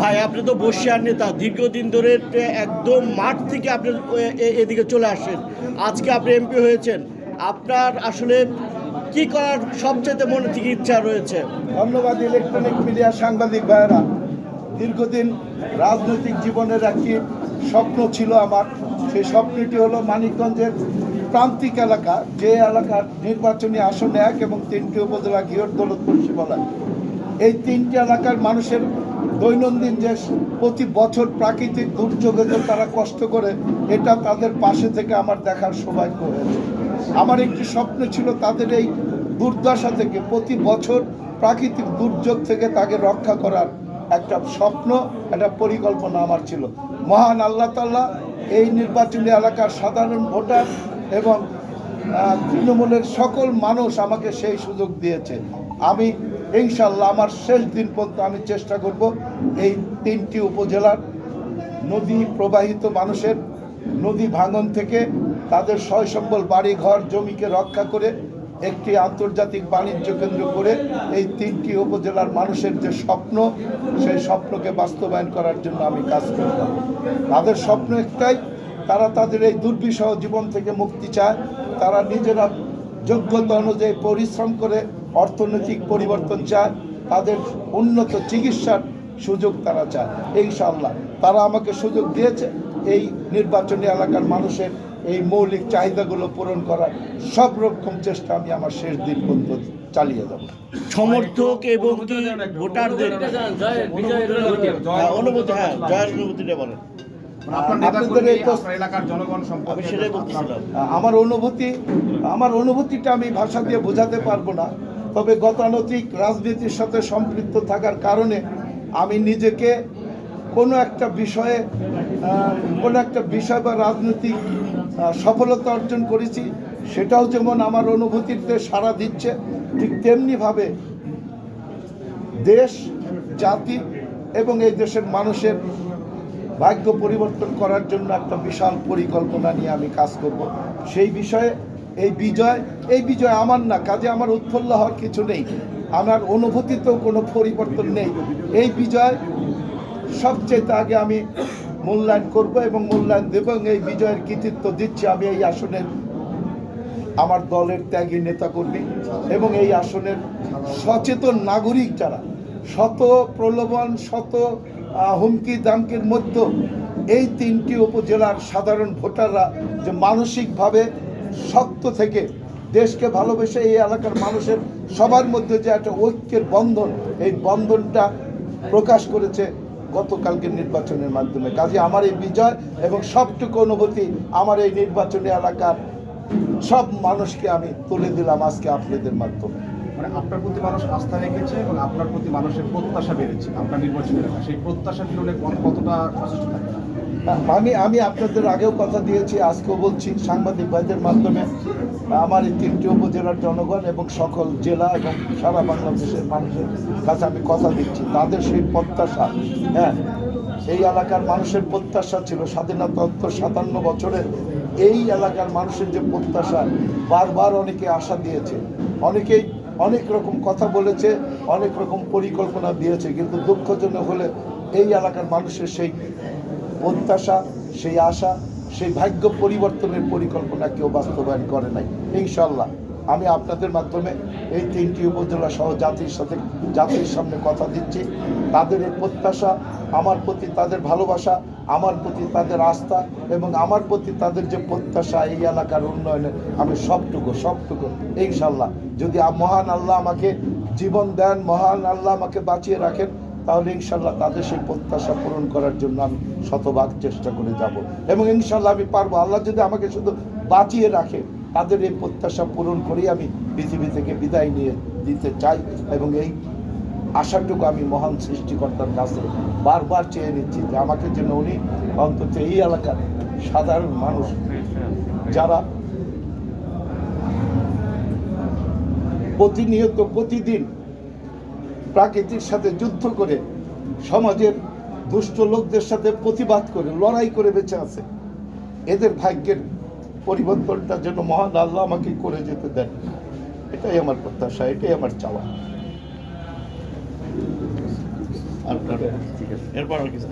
ভাই আপনি তো বসে বসিয়ার নেতা। দীর্ঘদিন ধরে একদম মাঠ থেকে আপনি এদিকে চলে আসেন আজকে আপনি এমপি হয়েছেন। আপনার আসলে কি করার সবচেয়ে মনে থেকে ইচ্ছা রয়েছে? ধন্যবাদ ইলেকট্রনিক মিডিয়া সাংবাদিক ভাইয়েরা। দীর্ঘদিন রাজনৈতিক জীবনের একটি স্বপ্ন ছিল আমার। সেই স্বপ্নটি হলো মানিকগঞ্জের প্রান্তিক এলাকা, যে এলাকার নির্বাচনী আসন এক এবং তিনটি উপজেলা গিয়র দৌলতপুর শিবালয় এই তিনটি এলাকার মানুষের দৈনন্দিন যে প্রতি বছর প্রাকৃতিক দুর্যোগে যে তারা কষ্ট করে, এটা তাদের পাশে থেকে আমার দেখার সৌভাগ্য হয়েছে। আমার একটি স্বপ্ন ছিল তাদের এই দুর্দশা থেকে, প্রতি বছর প্রাকৃতিক দুর্যোগ থেকে তাকে রক্ষা করার একটা স্বপ্ন, একটা পরিকল্পনা আমার ছিল। মহান আল্লাহ তাল্লাহ এই নির্বাচনী এলাকার সাধারণ ভোটার এবং তৃণমূলের সকল মানুষ আমাকে সেই সুযোগ দিয়েছে। আমি ইনশাল্লাহ আমার শেষ দিন পর্যন্ত আমি চেষ্টা করব এই তিনটি উপজেলার নদী প্রবাহিত মানুষের নদী ভাঙন থেকে তাদের সয় সম্বল বাড়ি ঘর জমিকে রক্ষা করে একটি আন্তর্জাতিক বাণিজ্য কেন্দ্র করে এই তিনটি উপজেলার মানুষের যে স্বপ্ন, সেই স্বপ্নকে বাস্তবায়ন করার জন্য আমি কাজ করব। তাদের স্বপ্ন একটাই তারা তাদের এই দুর্বিষহ জীবন থেকে মুক্তি চায়। তারা নিজেরা যোগ্যতা অনুযায়ী পরিশ্রম করে অর্থনৈতিক পরিবর্তন চায়। তাদের উন্নত চিকিৎসার সুযোগ তারা চায়। ইনশাআল্লাহ তারা আমাকে সুযোগ দিয়েছে এই নির্বাচনী এলাকার মানুষের এই মৌলিক চাহিদাগুলো পূরণ করার। সব রকম চেষ্টা আমি আমার শেষ দিন পর্যন্ত চালিয়ে যাব। সমর্থক এবং ভোটারদের? হ্যাঁ, অনুভূতি হ্যাঁ জয়ের অনুভূতিটা বলেন। বলতেছিলাম আমার অনুভূতি আমার অনুভূতিটা আমি ভাষা দিয়ে বোঝাতে পারব না। তবে গতানৈতিক রাজনীতির সাথে সম্পৃক্ত থাকার কারণে আমি নিজেকে কোনো একটা বিষয়ে কোনো একটা বিষয় বা রাজনৈতিক সফলতা অর্জন করেছি সেটাও যেমন আমার অনুভূতিতে সাড়া দিচ্ছে ঠিক তেমনিভাবে দেশ জাতি এবং এই দেশের মানুষের ভাগ্য পরিবর্তন করার জন্য একটা বিশাল পরিকল্পনা নিয়ে আমি কাজ করব। সেই বিষয়ে, এই বিজয় এই বিজয় আমার না, কাজে আমার উৎফুল্ল হওয়ার কিছু নেই। আমার অনুভূতিতেও কোনো পরিবর্তন নেই। এই বিজয় সবচেয়ে আগে আমি মূল্যায়ন করব এবং মূল্যায়ন দেব এবং এই বিজয়ের কৃতিত্ব দিচ্ছি আমি এই আসনের আমার দলের ত্যাগী নেতাকর্মী এবং এই আসনের সচেতন নাগরিক যারা। শত প্রলোভন, শত হুমকি দামকির মধ্যে এই তিনটি উপজেলার সাধারণ ভোটাররা যে মানসিকভাবে শক্ত থেকে দেশকে ভালোবেসে এই এলাকার মানুষের সবার মধ্যে যে একটা ঐক্যের বন্ধন, এই বন্ধনটা প্রকাশ করেছে গতকালকের নির্বাচনের মাধ্যমে। কাজে আমার এই বিজয় এবং সবটুকু অনুভূতি আমার এই নির্বাচনী এলাকার সব মানুষকে আমি তুলে দিলাম আজকে আপনাদের মাধ্যমে। মানে আপনার প্রতি মানুষ আস্থা রেখেছে এবং আপনার প্রতি মানুষের প্রত্যাশা বেড়েছে আপনার সেই প্রত্যাশা পূরণে কতটা সচেষ্ট আমি আমি আপনাদের আগেও কথা দিয়েছি, আজকেও বলছি, সাংবাদিক ভাইদের মাধ্যমে আমার এই তিনটি উপজেলার জনগণ এবং সকল জেলা এবং সারা বাংলাদেশের মানুষের কাছে আমি কথা দিচ্ছি। তাদের সেই প্রত্যাশা হ্যাঁ এই এলাকার মানুষের প্রত্যাশা ছিল স্বাধীনতা সাতান্ন বছরের এই এলাকার মানুষের যে প্রত্যাশা, বারবার অনেকে আশা দিয়েছে। অনেকেই অনেক রকম কথা বলেছে, অনেক রকম পরিকল্পনা দিয়েছে, কিন্তু দুঃখজনক হলে এই এলাকার মানুষের সেই প্রত্যাশা, সেই আশা, সেই ভাগ্য পরিবর্তনের পরিকল্পনা কেউ বাস্তবায়ন করে নাই। ইনশাল্লাহ আমি আপনাদের মাধ্যমে এই তিনটি উপজেলা সহ জাতির সাথে জাতির সামনে কথা দিচ্ছি। তাদের এই প্রত্যাশা, আমার প্রতি তাদের ভালোবাসা, আমার প্রতি তাদের আস্থা এবং আমার প্রতি তাদের যে প্রত্যাশা এই এলাকার উন্নয়নে আমি সবটুকু সবটুকু ইনশাল্লাহ যদি মহান আল্লাহ আমাকে জীবন দেন, মহান আল্লাহ আমাকে বাঁচিয়ে রাখেন, তাহলে ইনশাল্লাহ তাদের সেই প্রত্যাশা পূরণ করার জন্য আমি শতভাগ চেষ্টা করে যাব। এবং ইনশাল্লাহ আমি পারব। আল্লাহ যদি আমাকে শুধু বাঁচিয়ে রাখে তাদের এই প্রত্যাশা পূরণ করেই আমি পৃথিবী থেকে বিদায় নিয়ে দিতে চাই এবং এই আশাটুকু আমি মহান সৃষ্টিকর্তার কাছে বারবার চেয়ে নিচ্ছি যে আমাকে যেন উনি অন্তত এই এলাকার সাধারণ মানুষ যারা প্রতিনিয়ত প্রতিদিন প্রাকৃতির সাথে যুদ্ধ করে সমাজের দুষ্ট লোকদের সাথে প্রতিবাদ করে, লড়াই করে বেঁচে আছে। এদের ভাগ্যের পরিবর্তনটা যেন মহান আল্লাহ আমাকে করে যেতে দেন। এটাই আমার প্রত্যাশা, এটাই আমার চাওয়া। আপনার এরপর কিছু